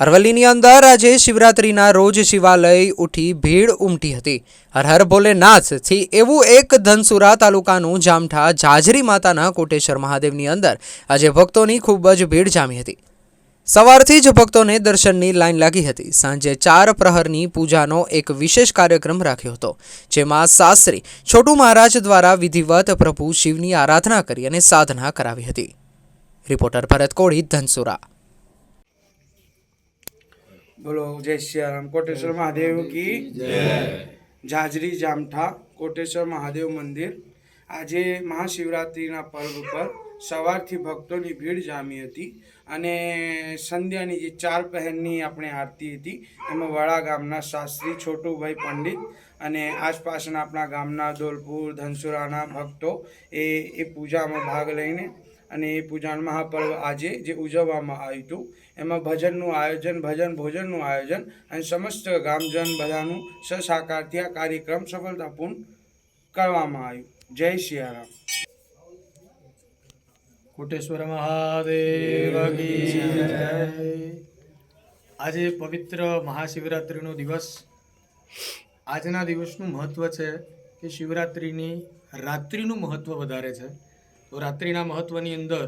અરવલ્લીની અંદર આજે શિવરાત્રિના રોજ શિવાલય ઉઠી ભીડ ઉમટી હતી. હર હર ભોલેનાથથી એવું એક ધનસુરા તાલુકાનું જામઠા જાજરી માતાના કોટેશ્વર મહાદેવની અંદર આજે ભક્તોની ખૂબ જ ભીડ જામી હતી. સવારથી જ ભક્તોને દર્શનની લાઈન લાગી હતી. સાંજે ચાર પ્રહરની પૂજાનો એક વિશેષ કાર્યક્રમ રાખ્યો હતો, જેમાં શાસ્ત્રી છોટુ મહારાજ દ્વારા વિધિવત પ્રભુ શિવની આરાધના કરી અને સાધના કરાવી હતી. રિપોર્ટર ભરત કોળી, ધનસુરા. બોલો જય સિયારામ કોટેશ્વર મહાદેવ કી જાજરી જામઠા કોટેશ્વર મહાદેવ મંદિર. આજે મહાશિવરાત્રિના પર્વ પર સવારથી ભક્તોની ભીડ જામી હતી અને સંધ્યાની જે ચાર પહેરની આપણે આરતી હતી એમાં વડા ગામના શાસ્ત્રી છોટુભાઈ પંડિત અને આસપાસના આપણા ગામના ધોલપુર ધનસુરાના ભક્તો એ એ પૂજામાં ભાગ લઈને અને એ પૂજાણ મહાપર્વ આજે જે ઉજવવામાં આવ્યું હતું, એમાં ભજનનું આયોજન, ભજન ભોજનનું આયોજન અને સમસ્ત ગામજન બધાનું સહસાકારથી આ કાર્યક્રમ સફળતાપૂર્ણ કરવામાં આવ્યું. જય સિયારામ. કોટેશ્વર મહાદેવ આજે પવિત્ર મહાશિવરાત્રિનો દિવસ. આજના દિવસનું મહત્વ છે કે શિવરાત્રિની રાત્રિનું મહત્વ વધારે છે. રાત્રિના મહત્ત્વની અંદર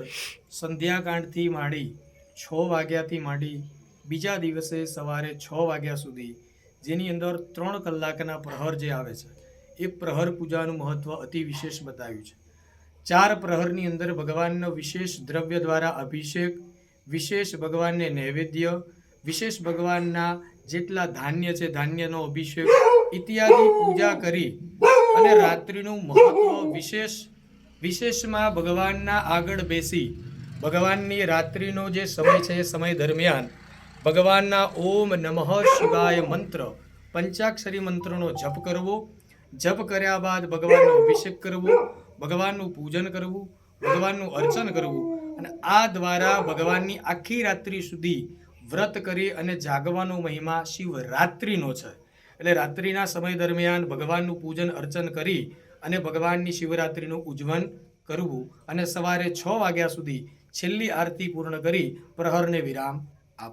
સંધ્યાકાંડથી માંડી છ વાગ્યાથી માંડી બીજા દિવસે સવારે છ વાગ્યા સુધી જેની અંદર ત્રણ કલાકના પ્રહર જે આવે છે, એ પ્રહર પૂજાનું મહત્ત્વ અતિ વિશેષ બતાવ્યું છે. ચાર પ્રહરની અંદર ભગવાનનો વિશેષ દ્રવ્ય દ્વારા અભિષેક, વિશેષ ભગવાનને નૈવેદ્ય, વિશેષ ભગવાનના જેટલા ધાન્ય છે, ધાન્યનો અભિષેક, ઇત્યાદિ પૂજા કરી અને રાત્રિનું મહત્વ વિશેષ વિશેષમાં ભગવાનના આગળ બેસી ભગવાનની રાત્રિનો જે સમય છે એ સમય દરમિયાન ભગવાનના ઓમ નમઃ શિવાય મંત્ર, પંચાક્ષરી મંત્રનો જપ કરવો. જપ કર્યા બાદ ભગવાનનો અભિષેક કરવો, ભગવાનનું પૂજન કરવું, ભગવાનનું અર્ચન કરવું અને આ દ્વારા ભગવાનની આખી રાત્રિ સુધી વ્રત કરી અને જાગવાનો મહિમા શિવરાત્રિનો છે. એટલે રાત્રિના સમય દરમિયાન ભગવાનનું પૂજન અર્ચન કરી અને ભગવાનની શિવરાત્રિનું ઉજવન કરવું. અને સવારે છ વાગ્યા સુધી છેલ્લી આરતી પૂર્ણ કરી પ્રહરને વિરામ